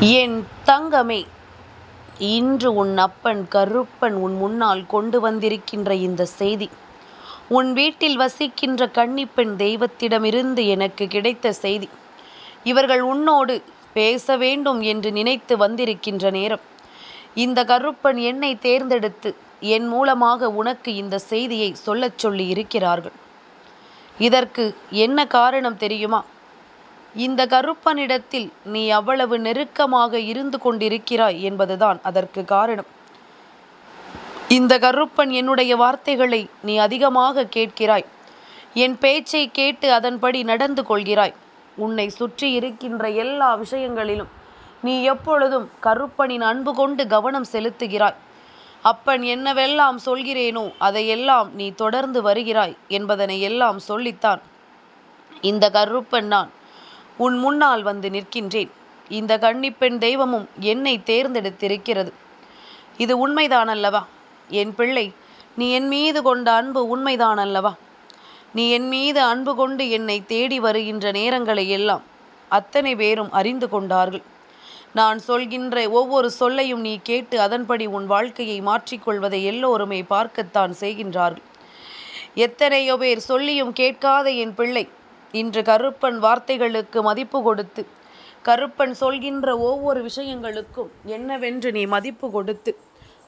என் தங்கமே இன்று உன் அப்பன் கருப்பன் உன் முன்னால் கொண்டு வந்திருக்கின்ற இந்த செய்தி. உன் வீட்டில் வசிக்கின்ற கன்னிப்பெண் தெய்வத்திடமிருந்து எனக்கு கிடைத்த செய்தி. இவர்கள் உன்னோடு பேச வேண்டும் என்று நினைத்து வந்திருக்கின்ற நேரம். இந்த கருப்பன் என்னை தேர்ந்தெடுத்து என் மூலமாக உனக்கு இந்த செய்தியை சொல்லச் சொல்லி இருக்கிறார்கள். இதற்கு என்ன காரணம் தெரியுமா? இந்த கருப்பனிடத்தில் நீ அவ்வளவு நெருக்கமாக இருந்து கொண்டிருக்கிறாய் என்பதுதான் அதற்கு காரணம். இந்த கருப்பன் என்னுடைய வார்த்தைகளை நீ அதிகமாக கேட்கிறாய். என் பேச்சை கேட்டு அதன்படி நடந்து கொள்கிறாய். உன்னை சுற்றி இருக்கின்ற எல்லா விஷயங்களிலும் நீ எப்பொழுதும் கருப்பனின் அன்பு கொண்டு கவனம் செலுத்துகிறாய். அப்பன் என்னவெல்லாம் சொல்கிறேனோ அதையெல்லாம் நீ தொடர்ந்து வருகிறாய் என்பதனை எல்லாம் சொல்லித்தான். இந்த கருப்பன் நான் உன் முன்னால் வந்து நிற்கின்றேன். இந்த கன்னிப்பெண் தெய்வமும் என்னை தேர்ந்தெடுத்திருக்கிறது. இது உண்மைதான் அல்லவா என் பிள்ளை நீ என் மீது கொண்ட அன்பு உண்மைதான் அல்லவா நீ என் மீது அன்பு கொண்டு என்னை தேடி வருகின்ற நேரங்களை எல்லாம் அத்தனை பேரும் அறிந்து கொண்டார்கள். நான் சொல்கின்ற ஒவ்வொரு சொல்லையும் நீ கேட்டு அதன்படி உன் வாழ்க்கையை மாற்றிக்கொள்வதை எல்லோருமே பார்க்கத்தான் செய்கின்றார்கள். எத்தனையோ பேர் சொல்லியும் கேட்காத என் பிள்ளை இன்று கருப்பன் வார்த்தைகளுக்கு மதிப்பு கொடுத்து கருப்பன் சொல்கின்ற ஒவ்வொரு விஷயங்களுக்கும் என்னவென்று நீ மதிப்பு கொடுத்து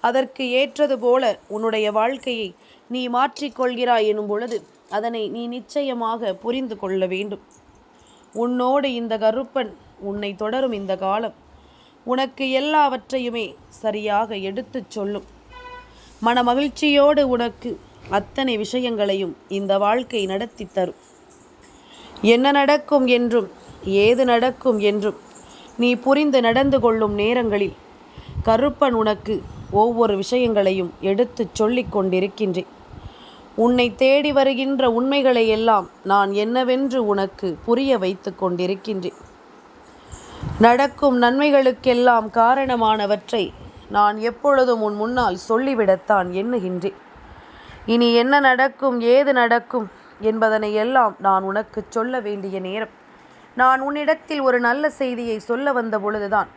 அதற்கு ஏற்றது போல உன்னுடைய வாழ்க்கையை நீ மாற்றிக்கொள்கிறாய் எனும் பொழுது அதனை நீ நிச்சயமாக புரிந்து கொள்ள வேண்டும். உன்னோடு இந்த கருப்பன் உன்னை தொடரும் இந்த காலம் உனக்கு எல்லாவற்றையுமே சரியாக எடுத்துச் சொல்லும். மன மகிழ்ச்சியோடு உனக்கு அத்தனை விஷயங்களையும் இந்த வாழ்க்கை நடத்தி தரும். என்ன நடக்கும் என்றும் ஏது நடக்கும் என்றும் நீ புரிந்து நடந்து கொள்ளும் நேரங்களில் கருப்பன் உனக்கு ஒவ்வொரு விஷயங்களையும் எடுத்துச் சொல்லிக் கொண்டிருக்கின்றேன். உன்னை தேடி வருகின்ற உண்மைகளை எல்லாம் நான் என்னவென்று உனக்கு புரிய வைத்து கொண்டிருக்கின்றேன். நடக்கும் நன்மைகளுக்கெல்லாம் காரணமானவற்றை நான் எப்பொழுதும் உன் முன்னால் சொல்லிவிடத்தான் எண்ணுகின்றேன். இனி என்ன நடக்கும் ஏது நடக்கும் என்பதனை எல்லாம் நான் உனக்கு சொல்ல வேண்டிய நேரம். நான் உன்னிடத்தில் ஒரு நல்ல செய்தியை சொல்ல வந்த பொழுதுதான்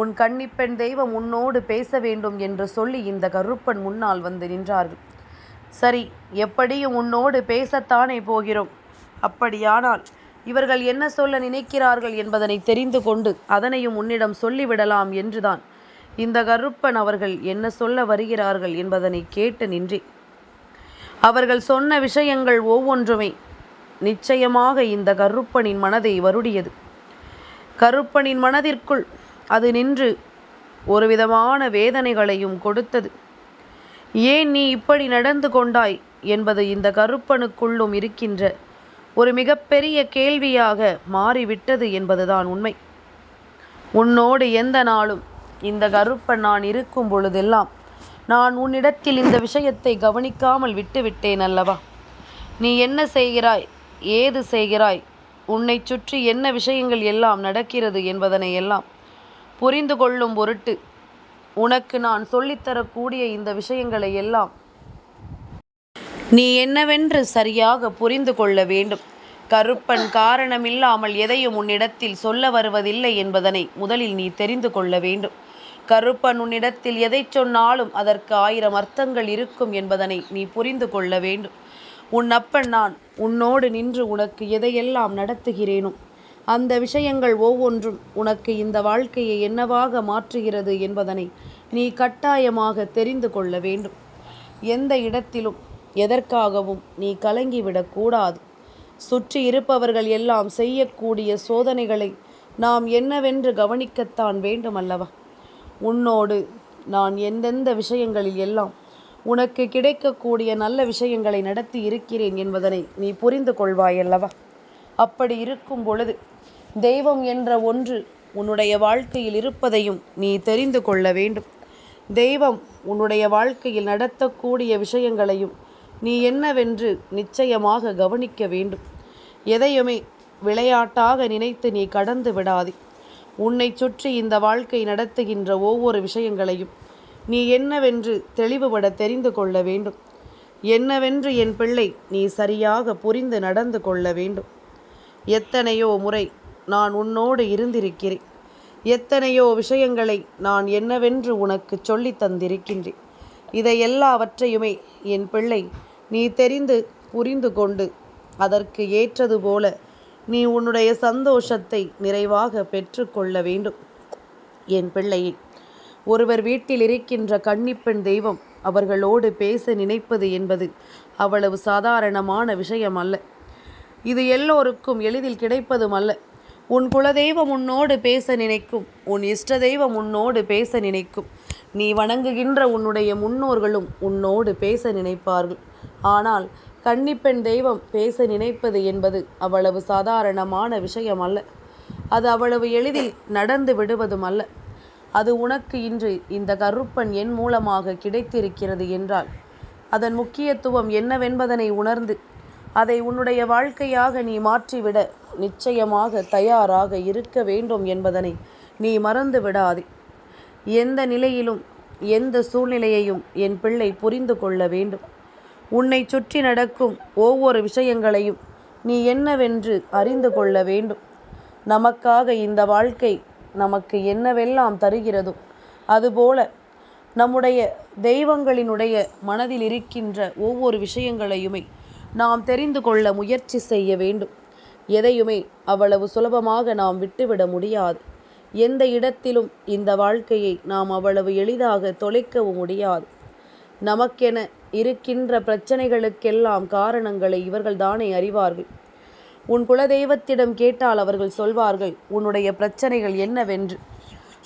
உன் கன்னிப்பெண் தெய்வம் உன்னோடு பேச வேண்டும் என்று சொல்லி இந்த கருப்பன் முன்னால் வந்து நின்றார்கள். சரி எப்படியும் உன்னோடு பேசத்தானே போகிறோம். அப்படியானால் இவர்கள் என்ன சொல்ல நினைக்கிறார்கள் என்பதனை தெரிந்து கொண்டு அதனையும் உன்னிடம் சொல்லிவிடலாம் என்றுதான் இந்த கருப்பன் அவர்கள் என்ன சொல்ல வருகிறார்கள் என்பதனை கேட்டு நின்றேன். அவர்கள் சொன்ன விஷயங்கள் ஒவ்வொன்றுமே நிச்சயமாக இந்த கருப்பனின் மனதை வருடியது. கருப்பனின் மனதிற்குள் அது நின்று ஒரு விதமான வேதனைகளையும் கொடுத்தது. ஏன் நீ இப்படி நடந்து கொண்டாய் என்பது இந்த கருப்பனுக்குள்ளும் இருக்கின்ற ஒரு மிகப்பெரிய கேள்வியாக மாறிவிட்டது என்பதுதான் உண்மை. உன்னோடு எந்த நாளும் இந்த கருப்பன் நான் இருக்கும் பொழுதெல்லாம் நான் உன்னிடத்தில் இந்த விஷயத்தை கவனிக்காமல் விட்டுவிட்டேன் அல்லவா? நீ என்ன செய்கிறாய்? ஏது செய்கிறாய்? உன்னை சுற்றி என்ன விஷயங்கள் எல்லாம் நடக்கிறது என்பதனை எல்லாம் புரிந்து கொள்ளும் பொருட்டு உனக்கு நான் சொல்லித்தரக்கூடிய இந்த விஷயங்களை எல்லாம் நீ என்னவென்று சரியாக புரிந்து கொள்ள வேண்டும். கருப்பன் காரணமில்லாமல் எதையும் உன்னிடத்தில் சொல்ல வருவதில்லை என்பதனை முதலில் நீ தெரிந்து கொள்ள வேண்டும். கருப்பன் உன்னிடத்தில் எதை சொன்னாலும் அதற்கு ஆயிரம் அர்த்தங்கள் இருக்கும் என்பதனை நீ புரிந்து கொள்ள வேண்டும். உன் அப்பன் நான் உன்னோடு நின்று உனக்கு எதையெல்லாம் நடத்துகிறேனோ அந்த விஷயங்கள் ஒவ்வொன்றும் உனக்கு இந்த வாழ்க்கையை என்னவாக மாற்றுகிறது என்பதனை நீ கட்டாயமாக தெரிந்து கொள்ள வேண்டும். எந்த இடத்திலும் எதற்காகவும் நீ கலங்கிவிடக்கூடாது சுற்றி இருப்பவர்கள் எல்லாம் செய்யக்கூடிய சோதனைகளை நாம் என்னவென்று கவனிக்கத்தான் வேண்டுமல்லவா? உன்னோடு நான் எந்தெந்த விஷயங்களில் எல்லாம் உனக்கு கிடைக்கக்கூடிய நல்ல விஷயங்களை நடத்தி இருக்கிறேன் என்பதனை நீ புரிந்து கொள்வாயல்லவா அப்படி இருக்கும் பொழுது தெய்வம் என்ற ஒன்று உன்னுடைய வாழ்க்கையில் இருப்பதையும் நீ தெரிந்து கொள்ள வேண்டும். தெய்வம் உன்னுடைய வாழ்க்கையில் நடத்தக்கூடிய விஷயங்களையும் நீ என்னவென்று நிச்சயமாக கவனிக்க வேண்டும். எதையுமே விளையாட்டாக நினைத்து நீ கடந்து விடாதே. உன்னை சுற்றி இந்த வாழ்க்கை நடத்துகின்ற ஒவ்வொரு விஷயங்களையும் நீ என்னவென்று தெளிவுபட தெரிந்து கொள்ள வேண்டும். என்னவென்று என் பிள்ளை நீ சரியாக புரிந்து நடந்து கொள்ள வேண்டும். எத்தனையோ முறை நான் உன்னோடு இருந்திருக்கிறேன். எத்தனையோ விஷயங்களை நான் என்னவென்று உனக்கு சொல்லித் தந்திருக்கின்றேன். இதை எல்லாவற்றையுமே என் பிள்ளை நீ தெரிந்து புரிந்து கொண்டு அதற்கு ஏற்றது போல நீ உன்னுடைய சந்தோஷத்தை நிறைவாக பெற்றுக்கொள்ள வேண்டும். என் பிள்ளையை ஒருவர் வீட்டில் இருக்கின்ற கன்னிப்பெண் தெய்வம் அவர்களோடு பேச நினைப்பது என்பது அவ்வளவு சாதாரணமான விஷயம் அல்ல. இது எல்லோருக்கும் எளிதில் கிடைப்பதும் அல்ல. உன் குலதெய்வம் உன்னோடு பேச நினைக்கும் உன் இஷ்ட தெய்வம் உன்னோடு பேச நினைக்கும். நீ வணங்குகின்ற உன்னுடைய முன்னோர்களும் உன்னோடு பேச நினைப்பார்கள். ஆனால் கன்னிப்பெண் தெய்வம் பேச நினைப்பது என்பது அவ்வளவு சாதாரணமான விஷயம் அல்ல. அது அவ்வளவு எளிதில் நடந்து விடுவதும் அல்ல. அது உனக்கு இன்று இந்த கருப்பன் என் மூலமாக கிடைத்திருக்கிறது என்றால் அதன் முக்கியத்துவம் என்னவென்பதனை உணர்ந்து அதை உன்னுடைய வாழ்க்கையாக நீ மாற்றிவிட நிச்சயமாக தயாராக இருக்க வேண்டும் என்பதனை நீ மறந்து விடாதே. எந்த நிலையிலும் எந்த சூழ்நிலையையும் என் பிள்ளை புரிந்து கொள்ள வேண்டும். உன்னை சுற்றி நடக்கும் ஒவ்வொரு விஷயங்களையும் நீ என்னவென்று அறிந்து கொள்ள வேண்டும். நமக்காக இந்த வாழ்க்கை நமக்கு என்னவெல்லாம் தருகிறதோ அதுபோல நம்முடைய தெய்வங்களினுடைய மனதில் இருக்கின்ற ஒவ்வொரு விஷயங்களையுமே நாம் தெரிந்து கொள்ள முயற்சி செய்ய வேண்டும். எதையுமே அவ்வளவு சுலபமாக நாம் விட்டுவிட முடியாது. எந்த இடத்திலும் இந்த வாழ்க்கையை நாம் அவ்வளவு எளிதாக தொலைக்கவும் முடியாது. நமக்கென இருக்கின்ற பிரச்சனைகளுக்கெல்லாம் காரணங்களை இவர்கள் தானே அறிவார்கள். உன் குலதெய்வத்திடம் கேட்டால் அவர்கள் சொல்வார்கள் உன்னுடைய பிரச்சனைகள் என்னவென்று?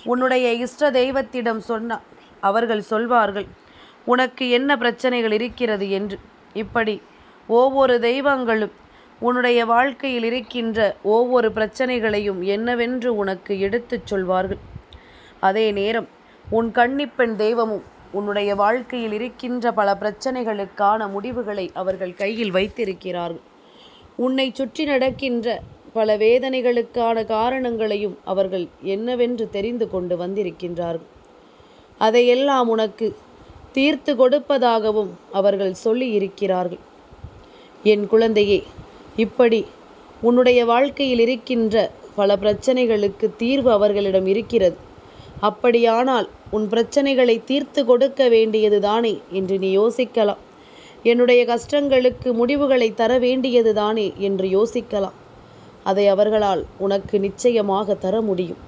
உன்னுடைய இஷ்ட தெய்வத்திடம் சொன்ன அவர்கள் சொல்வார்கள் உனக்கு என்ன பிரச்சனைகள் இருக்கிறது என்று? இப்படி ஒவ்வொரு தெய்வங்களும் உன்னுடைய வாழ்க்கையில் இருக்கின்ற ஒவ்வொரு பிரச்சனைகளையும் என்னவென்று உனக்கு எடுத்துச் சொல்வார்கள். அதே நேரம் உன் கன்னிப்பெண் தெய்வமும் உன்னுடைய வாழ்க்கையில் இருக்கின்ற பல பிரச்சனைகளுக்கான முடிவுகளை அவர்கள் கையில் வைத்திருக்கிறார்கள் உன்னை சுற்றி நடக்கின்ற பல வேதனைகளுக்கான காரணங்களையும் அவர்கள் என்னவென்று தெரிந்து கொண்டு வந்திருக்கின்றார்கள் அதையெல்லாம் உனக்கு தீர்த்து கொடுப்பதாகவும் அவர்கள் சொல்லி இருக்கிறார்கள் என் குழந்தையே இப்படி உன்னுடைய வாழ்க்கையில் இருக்கின்ற பல பிரச்சனைகளுக்கு தீர்வு அவர்களிடம் இருக்கிறது. அப்படியானால் உன் பிரச்சனைகளை தீர்த்து கொடுக்க வேண்டியது தானே என்று நீ யோசிக்கலாம். என்னுடைய கஷ்டங்களுக்கு முடிவுகளை தர வேண்டியது தானே என்று யோசிக்கலாம். அதை அவர்களால் உனக்கு நிச்சயமாக தர முடியும்.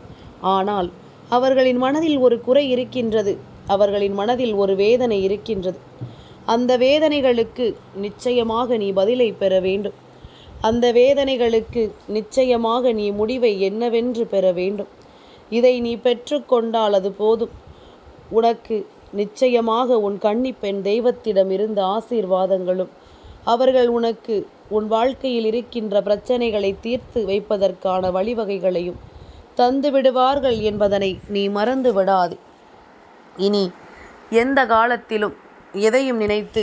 ஆனால் அவர்களின் மனதில் ஒரு குறை இருக்கின்றது. அவர்களின் மனதில் ஒரு வேதனை இருக்கின்றது. அந்த வேதனைகளுக்கு நிச்சயமாக நீ பதிலை பெற வேண்டும். அந்த வேதனைகளுக்கு நிச்சயமாக நீ முடிவை என்னவென்று பெற வேண்டும். இதை நீ பெற்றுக்கொண்டால் அது போதும். உனக்கு நிச்சயமாக உன் கன்னிப்பெண் தெய்வத்திடம் இருந்த ஆசீர்வாதங்களும். அவர்கள் உனக்கு உன் வாழ்க்கையில் இருக்கின்ற பிரச்சனைகளை தீர்த்து வைப்பதற்கான வழிவகைகளையும் தந்து விடுவார்கள் என்பதனை நீ மறந்து விடாது. இனி எந்த காலத்திலும் எதையும் நினைத்து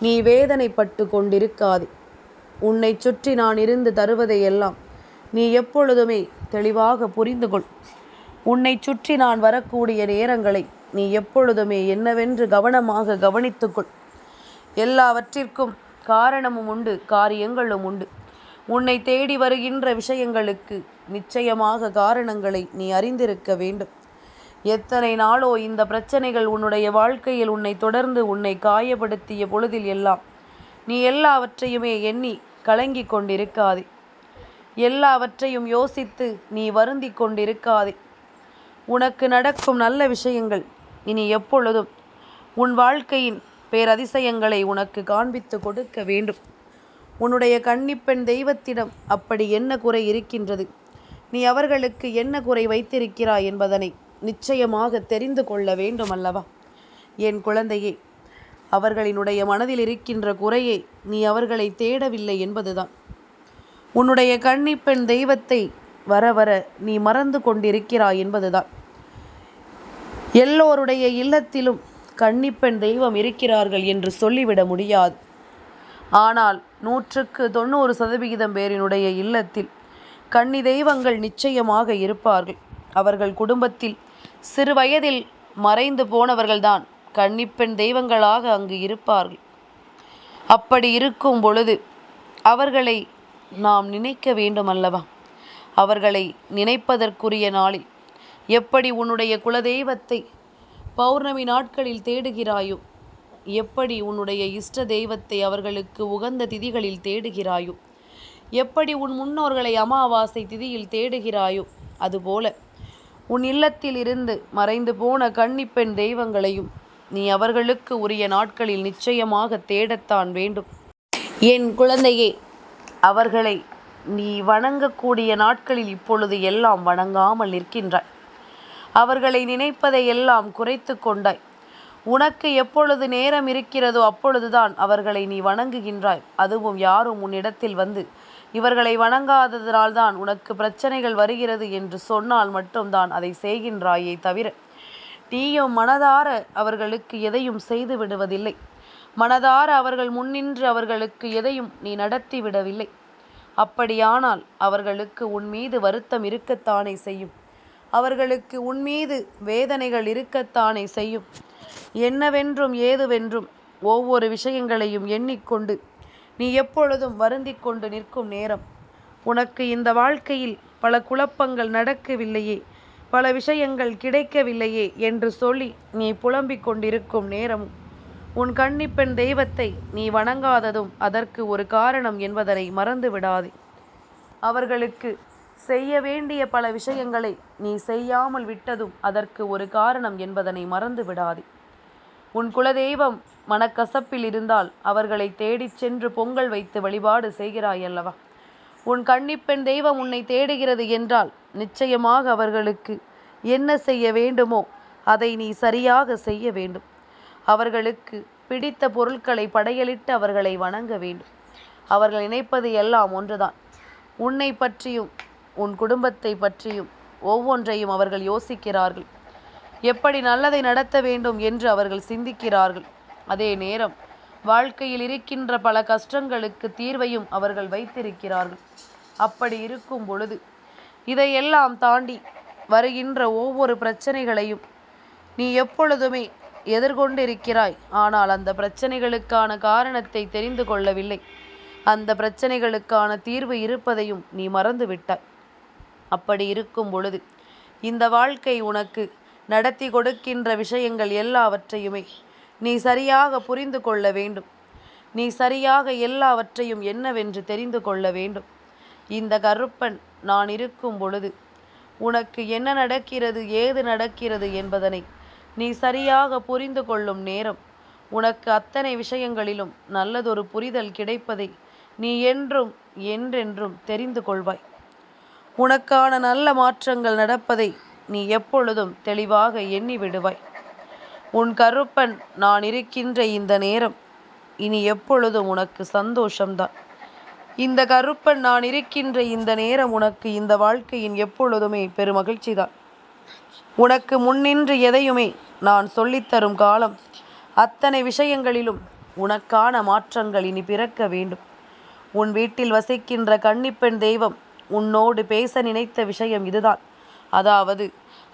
நீ வேதனைப்பட்டு கொண்டிருக்காது. உன்னை சுற்றி நான் இருந்து தருவதையெல்லாம் நீ எப்பொழுதுமே தெளிவாக புரிந்து கொள். உன்னை சுற்றி நான் வரக்கூடிய நேரங்களை நீ எப்பொழுதுமே என்னவென்று கவனமாக கவனித்துக்கொள். எல்லாவற்றிற்கும் காரணமும் உண்டு காரியங்களும் உண்டு. உன்னை தேடி வருகின்ற விஷயங்களுக்கு நிச்சயமாக காரணங்களை நீ அறிந்திருக்க வேண்டும். எத்தனை நாளோ இந்த பிரச்சனைகள் உன்னுடைய வாழ்க்கையில் உன்னை தொடர்ந்து உன்னை காயப்படுத்திய பொழுதில் எல்லாம் நீ எல்லாவற்றையுமே எண்ணி கலங்கி கொண்டிருக்காதே. எல்லாவற்றையும் யோசித்து நீ வருந்தி கொண்டிருக்காதே. உனக்கு நடக்கும் நல்ல விஷயங்கள் இனி எப்பொழுதும் உன் வாழ்க்கையின் பேரதிசயங்களை உனக்கு காண்பித்து கொடுக்க வேண்டும். உன்னுடைய கன்னிப்பெண் தெய்வத்திடம் அப்படி என்ன குறை இருக்கின்றது? நீ அவர்களுக்கு என்ன குறை வைத்திருக்கிறாய் என்பதனை நிச்சயமாக தெரிந்து கொள்ள வேண்டும் அல்லவா என் குழந்தையே அவர்களினுடைய மனதில் இருக்கின்ற குறையை நீ அவர்களை தேடவில்லை என்பதுதான். உன்னுடைய கன்னிப்பெண் தெய்வத்தை வர வர நீ மறந்து கொண்டிருக்கிறாய் என்பதுதான். எல்லோருடைய இல்லத்திலும் கன்னிப்பெண் தெய்வம் இருக்கிறார்கள் என்று சொல்லிவிட முடியாது. ஆனால் நூற்றுக்கு தொண்ணூறு சதவிகிதம் பேரினுடைய இல்லத்தில் கன்னி தெய்வங்கள் நிச்சயமாக இருப்பார்கள். அவர்கள் குடும்பத்தில் சிறு வயதில் மறைந்து போனவர்கள்தான் கன்னிப்பெண் தெய்வங்களாக அங்கு இருப்பார்கள். அப்படி இருக்கும் பொழுது அவர்களை நாம் நினைக்க வேண்டும் அல்லவா அவர்களை நினைப்பதற்குரிய நாளில் எப்படி உன்னுடைய குலதெய்வத்தை பௌர்ணமி நாட்களில் தேடுகிறாயோ எப்படி உன்னுடைய இஷ்ட தெய்வத்தை அவர்களுக்கு உகந்த திதிகளில் தேடுகிறாயோ எப்படி உன் முன்னோர்களை அமாவாசை திதியில் தேடுகிறாயோ அதுபோல உன் இல்லத்தில் இருந்து மறைந்து போன கன்னிப்பெண் தெய்வங்களையும் நீ அவர்களுக்கு உரிய நாட்களில் நிச்சயமாக தேடத்தான் வேண்டும். என் குழந்தையே அவர்களை நீ வணங்கக்கூடிய நாட்களில் இப்பொழுது எல்லாம் வணங்காமல் நிற்கின்றாய். அவர்களை நினைப்பதை எல்லாம் குறைத்து கொண்டாய். உனக்கு எப்பொழுது நேரம் இருக்கிறதோ அப்பொழுதுதான் அவர்களை நீ வணங்குகின்றாய். அதுவும் யாரும் உன்னிடத்தில் வந்து இவர்களை வணங்காததினால்தான் உனக்கு பிரச்சனைகள் வருகிறது என்று சொன்னால் மட்டும்தான் அதை செய்கின்றாயே தவிர நீயும் மனதார அவர்களுக்கு எதையும் செய்து விடுவதில்லை. மனதார அவர்கள் முன்னின்று அவர்களுக்கு எதையும் நீ நடத்தி விடவில்லை. அப்படியானால் அவர்களுக்கு உன் மீது வருத்தம் இருக்கத்தானே செய்யும். அவர்களுக்கு உன் மீது வேதனைகள் இருக்கத்தானே செய்யும். என்னவென்றும் ஏதுவென்றும் ஒவ்வொரு விஷயங்களையும் எண்ணிக்கொண்டு நீ எப்பொழுதும் வருந்திக் கொண்டு நிற்கும் நேரம். உனக்கு இந்த வாழ்க்கையில் பல குழப்பங்கள் நடக்கவில்லையே பல விஷயங்கள் கிடைக்கவில்லையே என்று சொல்லி நீ புலம்பிக் கொண்டிருக்கும் நேரமும் உன் கன்னிப்பெண் தெய்வத்தை நீ வணங்காததும் அதற்கு ஒரு காரணம் என்பதனை மறந்து விடாதே அவர்களுக்கு செய்ய வேண்டிய பல விஷயங்களை நீ செய்யாமல் விட்டதும் அதற்கு ஒரு காரணம் என்பதனை மறந்து விடாதே. உன் குலதெய்வம் மனக்கசப்பில் இருந்தால் அவர்களை தேடிச் சென்று பொங்கல் வைத்து வழிபாடு செய்கிறாய் அல்லவா? உன் கன்னிப்பெண் தெய்வம் உன்னை தேடுகிறது என்றால் நிச்சயமாக அவர்களுக்கு என்ன செய்ய வேண்டுமோ அதை நீ சரியாக செய்ய வேண்டும். அவர்களுக்கு பிடித்த பொருட்களை படையலிட்டு அவர்களை வணங்க வேண்டும். அவர்கள் நினைப்பது எல்லாம் ஒன்றுதான். உன்னை பற்றியும் உன் குடும்பத்தை பற்றியும் ஒவ்வொன்றையும் அவர்கள் யோசிக்கிறார்கள். எப்படி நல்லதை நடத்த வேண்டும் என்று அவர்கள் சிந்திக்கிறார்கள். அதே நேரம் வாழ்க்கையில் இருக்கின்ற பல கஷ்டங்களுக்கு தீர்வையும் அவர்கள் வைத்திருக்கிறார்கள். அப்படி இருக்கும் பொழுது இதையெல்லாம் தாண்டி வருகின்ற ஒவ்வொரு பிரச்சனைகளையும் நீ எப்பொழுதுமே எதிர்கொண்டிருக்கிறாய். ஆனால் அந்த பிரச்சனைகளுக்கான காரணத்தை தெரிந்து கொள்ளவில்லை. அந்த பிரச்சனைகளுக்கான தீர்வு இருப்பதையும் நீ மறந்துவிட்டாய். அப்படி இருக்கும் பொழுது இந்த வாழ்க்கை உனக்கு நடத்தி கொடுக்கின்ற விஷயங்கள் எல்லாவற்றையுமே நீ சரியாக புரிந்து கொள்ள வேண்டும். நீ சரியாக எல்லாவற்றையும் என்னவென்று தெரிந்து கொள்ள வேண்டும். இந்த கருப்பன் நான் இருக்கும் பொழுது உனக்கு என்ன நடக்கிறது ஏது நடக்கிறது என்பதனை நீ சரியாக புரிந்து கொள்ளும் நேரம் உனக்கு அத்தனை விஷயங்களிலும் நல்லதொரு புரிதல் கிடைப்பதை நீ என்றும் என்றென்றும் தெரிந்து கொள்வாய். உனக்கான நல்ல மாற்றங்கள் நடப்பதை நீ எப்பொழுதும் தெளிவாக எண்ணி விடுவாய். உன் கருப்பன் நான் இருக்கின்ற இந்த நேரம் இனி எப்பொழுதும் உனக்கு சந்தோஷம்தான். இந்த கருப்பன் நான் இருக்கின்ற இந்த நேரம் உனக்கு இந்த வாழ்க்கையின் எப்பொழுதுமே பெருமகிழ்ச்சி தான் உனக்கு முன்னின்று எதையுமே நான் சொல்லித்தரும் காலம் அத்தனை விஷயங்களிலும் உனக்கான மாற்றங்கள் இனி பிறக்க வேண்டும். உன் வீட்டில் வசிக்கின்ற கன்னிப்பெண் தெய்வம் உன்னோடு பேச நினைத்த விஷயம் இதுதான். அதாவது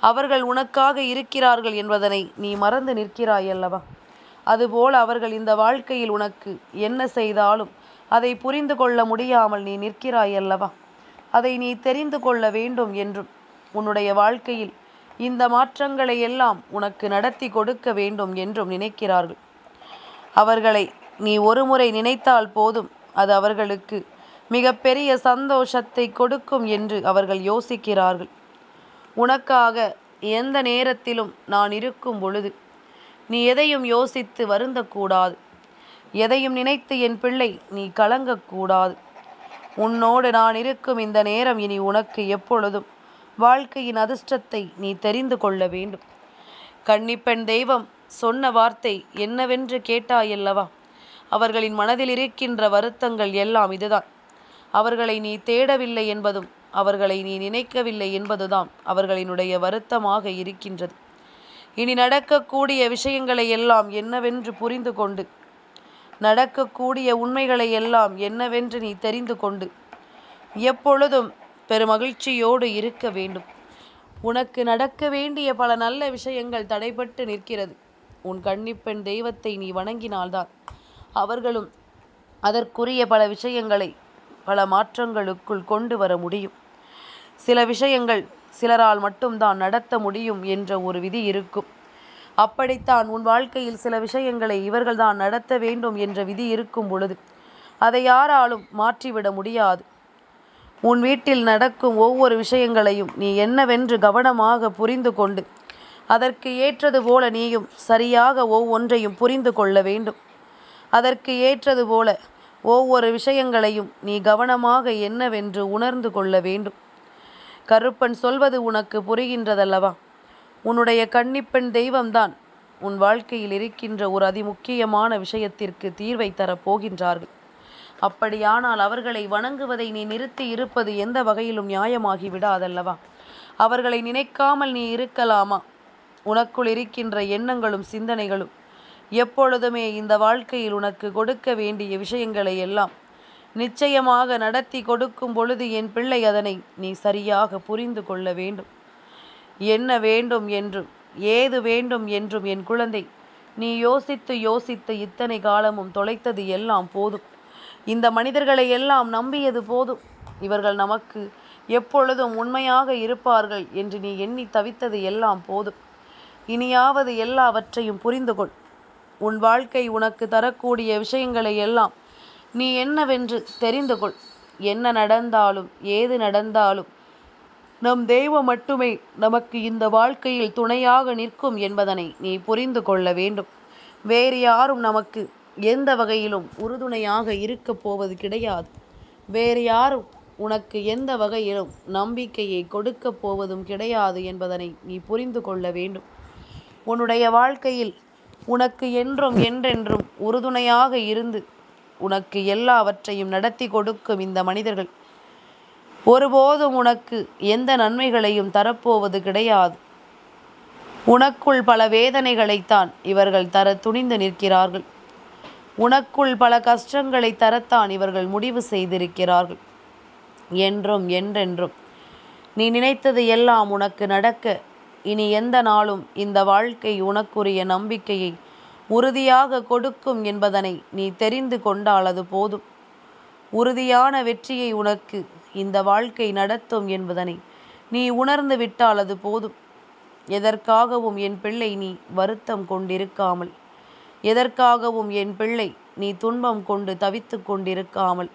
அவர்கள் உனக்காக இருக்கிறார்கள் என்பதனை நீ மறந்து நிற்கிறாய் அல்லவா? அதுபோல் அவர்கள் இந்த வாழ்க்கையில் உனக்கு என்ன செய்தாலும் அதை புரிந்து கொள்ள முடியாமல் நீ நிற்கிறாய் அல்லவா? அதை நீ தெரிந்து கொள்ள வேண்டும் என்றும் உன்னுடைய வாழ்க்கையில் இந்த மாற்றங்களை எல்லாம் உனக்கு நடத்தி கொடுக்க வேண்டும் என்றும் நினைக்கிறார்கள். அவர்களை நீ ஒருமுறை நினைத்தால் போதும் அது அவர்களுக்கு மிகப்பெரிய சந்தோஷத்தை கொடுக்கும் என்று அவர்கள் யோசிக்கிறார்கள். உனக்காக எந்த நேரத்திலும் நான் இருக்கும் பொழுது நீ எதையும் யோசித்து வருந்தக்கூடாது. எதையும் நினைத்து என் பிள்ளை நீ கலங்கக்கூடாது. உன்னோடு நான் இருக்கும் இந்த நேரம் இனி உனக்கு எப்பொழுதும் வாழ்க்கையின் அதிர்ஷ்டத்தை நீ தெரிந்து கொள்ள வேண்டும். கன்னிப்பெண் தெய்வம் சொன்ன வார்த்தை என்னவென்று கேட்டாயல்லவா? அவர்களின் மனதில் இருக்கின்ற வருத்தங்கள் எல்லாம் இதுதான். அவர்களை நீ தேடவில்லை என்பதும் அவர்களை நீ நினைக்கவில்லை என்பதுதான் அவர்களினுடைய வருத்தமாக இருக்கின்றது. இனி நடக்கக்கூடிய விஷயங்களை எல்லாம் என்னவென்று புரிந்து கொண்டு நடக்கக்கூடிய உண்மைகளை எல்லாம் என்னவென்று நீ தெரிந்து கொண்டு எப்பொழுதும் பெருமகிழ்ச்சியோடு இருக்க வேண்டும். உனக்கு நடக்க வேண்டிய பல நல்ல விஷயங்கள் தடைபட்டு நிற்கிறது. உன் கன்னிப்பெண் தெய்வத்தை நீ வணங்கினால்தான் அவர்களும் அதற்குரிய பல விஷயங்களை பல மாற்றங்களுக்குள் கொண்டு வர முடியும். சில விஷயங்கள் சிலரால் மட்டும்தான் நடத்த முடியும் என்ற ஒரு விதி இருக்கும். அப்படித்தான் உன் வாழ்க்கையில் சில விஷயங்களை இவர்கள்தான் நடத்த வேண்டும் என்ற விதி இருக்கும் பொழுது அதை யாராலும் மாற்றிவிட முடியாது. உன் வீட்டில் நடக்கும் ஒவ்வொரு விஷயங்களையும் நீ என்னவென்று கவனமாக புரிந்து கொண்டு அதற்கு ஏற்றது போல நீயும் சரியாக ஒவ்வொன்றையும் புரிந்து கொள்ள வேண்டும். அதற்கு ஏற்றது போல ஒவ்வொரு விஷயங்களையும் நீ கவனமாக என்னவென்று உணர்ந்து கொள்ள வேண்டும். கருப்பன் சொல்வது உனக்கு புரிகின்றதல்லவா? உன்னுடைய கன்னிப்பெண் தெய்வம்தான் உன் வாழ்க்கையில் இருக்கின்ற ஒரு அதிமுக்கியமான விஷயத்திற்கு தீர்வை தரப் போகின்றார்கள். அப்படியானால் அவர்களை வணங்குவதை நீ நிறுத்தி இருப்பது எந்த வகையிலும் நியாயமாகி விடாதல்லவா? அவர்களை நினைக்காமல் நீ இருக்கலாமா? உனக்குள் இருக்கின்ற எண்ணங்களும் சிந்தனைகளும் எப்பொழுதுமே இந்த வாழ்க்கையில் உனக்கு கொடுக்க வேண்டிய விஷயங்களை எல்லாம் நிச்சயமாக நடத்தி கொடுக்கும் பொழுது என் பிள்ளை அதனை நீ சரியாக புரிந்து கொள்ள வேண்டும். என்ன வேண்டும் என்றும் ஏது வேண்டும் என்றும் என் குழந்தை நீ யோசித்து யோசித்து இத்தனை காலமும் தொலைத்தது எல்லாம் போதும். இந்த மனிதர்களை எல்லாம் நம்பியது போதும். இவர்கள் நமக்கு எப்பொழுதும் உண்மையாக இருப்பார்கள் என்று நீ எண்ணி தவித்தது எல்லாம் போதும். இனியாவது எல்லாவற்றையும் புரிந்து கொள். உன் வாழ்க்கை உனக்கு தரக்கூடிய விஷயங்களை எல்லாம் நீ என்னவென்று தெரிந்து கொள். என்ன நடந்தாலும் ஏது நடந்தாலும் நம் தெய்வம் மட்டுமே நமக்கு இந்த வாழ்க்கையில் துணையாக நிற்கும் என்பதனை நீ புரிந்து கொள்ள வேண்டும். வேறு யாரும் நமக்கு எந்த வகையிலும் உறுதுணையாக இருக்கப் போவது கிடையாது. வேறு யாரும் உனக்கு எந்த வகையிலும் நம்பிக்கையை கொடுக்கப் போவதும் கிடையாது என்பதனை நீ புரிந்து கொள்ள வேண்டும். உன்னுடைய வாழ்க்கையில் உனக்கு என்றும் என்றென்றும் உறுதுணையாக இருந்து உனக்கு எல்லாவற்றையும் நடத்தி கொடுக்கும் இந்த மனிதர்கள். ஒருபோதும் உனக்கு எந்த நன்மைகளையும் தரப்போவது கிடையாது. உனக்குள் பல வேதனைகளைத்தான் இவர்கள் தர துணிந்து நிற்கிறார்கள். உனக்குள் பல கஷ்டங்களை தரத்தான் இவர்கள் முடிவு செய்திருக்கிறார்கள். என்றும் என்றென்றும் நீ நினைத்தது எல்லாம் உனக்கு நடக்க இனி எந்த நாளும் இந்த வாழ்க்கை உனக்குரிய நம்பிக்கையை உறுதியாக கொடுக்கும் என்பதனை நீ தெரிந்து கொண்டால் அது போதும். உறுதியான வெற்றியை உனக்கு இந்த வாழ்க்கை நடத்தும் என்பதனை நீ உணர்ந்து விட்டால் அது போதும். எதற்காகவும் என் பிள்ளை நீ வருத்தம் கொண்டிருக்காமல் எதற்காகவும் என் பிள்ளை நீ துன்பம் கொண்டு தவித்து கொண்டிருக்காமல்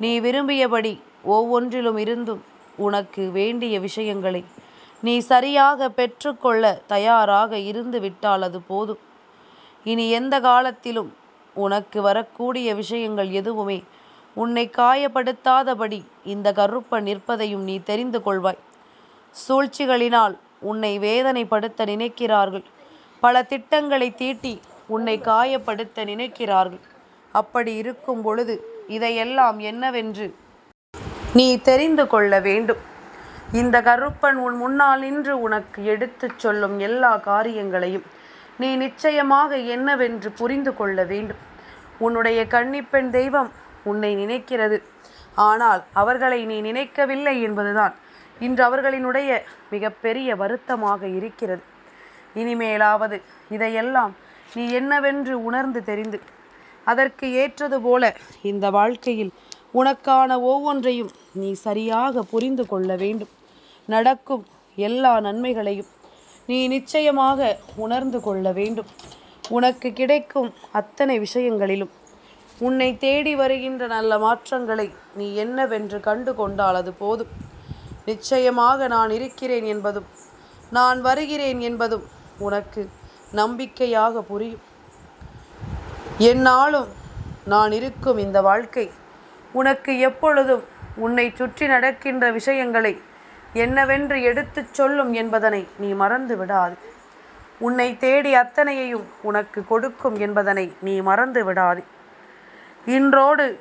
நீ விரும்பியபடி ஒவ்வொன்றிலும் இருந்தும் உனக்கு வேண்டிய விஷயங்களை நீ சரியாக பெற்றுக்கொள்ள தயாராக இருந்து விட்டால் அது போதும். இனி எந்த காலத்திலும் உனக்கு வரக்கூடிய விஷயங்கள் எதுவுமே உன்னை காயப்படுத்தாதபடி இந்த கருப்ப நிற்பதையும் நீ தெரிந்து கொள்வாய். சூழ்ச்சிகளினால் உன்னை வேதனைப்படுத்த நினைக்கிறார்கள். பல திட்டங்களை தீட்டி உன்னை காயப்படுத்த நினைக்கிறார்கள். அப்படி இருக்கும் பொழுது இதையெல்லாம் என்னவென்று நீ தெரிந்து கொள்ள வேண்டும். இந்த கருப்பன் உன் முன்னால் நின்று உனக்கு எடுத்துச் சொல்லும் எல்லா காரியங்களையும் நீ நிச்சயமாக என்னவென்று புரிந்து கொள்ள வேண்டும். உன்னுடைய கன்னிப்பெண் தெய்வம் உன்னை நினைக்கிறது. ஆனால் அவர்களை நீ நினைக்கவில்லை என்பதுதான். இன்று அவர்களினுடைய மிகப்பெரிய வருத்தமாக இருக்கிறது. இனிமேலாவது இதையெல்லாம் நீ என்னவென்று உணர்ந்து தெரிந்து அதற்கு ஏற்றது போல இந்த வாழ்க்கையில் உனக்கான ஒவ்வொன்றையும் நீ சரியாக புரிந்து கொள்ள வேண்டும். நடக்கும் எல்லா நன்மைகளையும் நீ நிச்சயமாக உணர்ந்து கொள்ள வேண்டும். உனக்கு கிடைக்கும் அத்தனை விஷயங்களிலும். உன்னை தேடி வருகின்ற நல்ல மாற்றங்களை நீ என்னவென்று கண்டு கொண்டால் அது போதும். நிச்சயமாக நான் இருக்கிறேன் என்பதும் நான் வருகிறேன் என்பதும் உனக்கு நம்பிக்கையாக புரியும். என்னாலும் நான் இருக்கும் இந்த வாழ்க்கை உனக்கு எப்பொழுதும் உன்னை சுற்றி நடக்கின்ற விஷயங்களை என்னவென்று எடுத்துச் சொல்லும் என்பதனை நீ மறந்து விடாது. உன்னை தேடி அத்தனையையும் உனக்கு கொடுக்கும் என்பதனை நீ மறந்து விடாது. இன்றோடு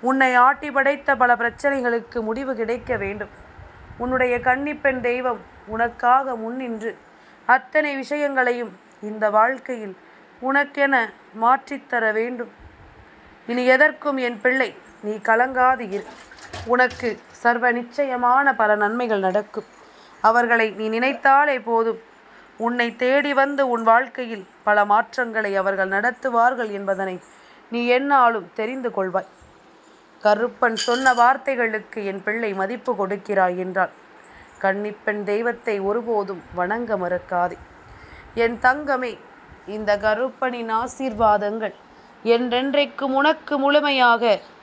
உன்னை ஆட்டி படைத்த பல பிரச்சனைகளுக்கு முடிவு கிடைக்க வேண்டும். உன்னுடைய கன்னிப்பெண் தெய்வம் உனக்காக முன்னின்று அத்தனை விஷயங்களையும் இந்த வாழ்க்கையில் உனக்கென மாற்றித்தர வேண்டும். இனி எதற்கும் என் பிள்ளை நீ கலங்காது இரு. உனக்கு சர்வ நிச்சயமான பல நன்மைகள் நடக்கும். அவர்களை நீ நினைத்தாலே போதும். உன்னை தேடி வந்து உன் வாழ்க்கையில் பல மாற்றங்களை அவர்கள் நடத்துவார்கள் என்பதனை நீ என்னாலும் தெரிந்து கொள்வாய். கருப்பன் சொன்ன வார்த்தைகளுக்கு என் பிள்ளை மதிப்பு கொடுக்கிறாய் என்றால் கன்னிப்பெண் தெய்வத்தை ஒருபோதும் வணங்க மறக்காதே. என் தங்கமே இந்த கருப்பனின் ஆசீர்வாதங்கள் என்றென்றைக்கும் உனக்கு முழுமையாக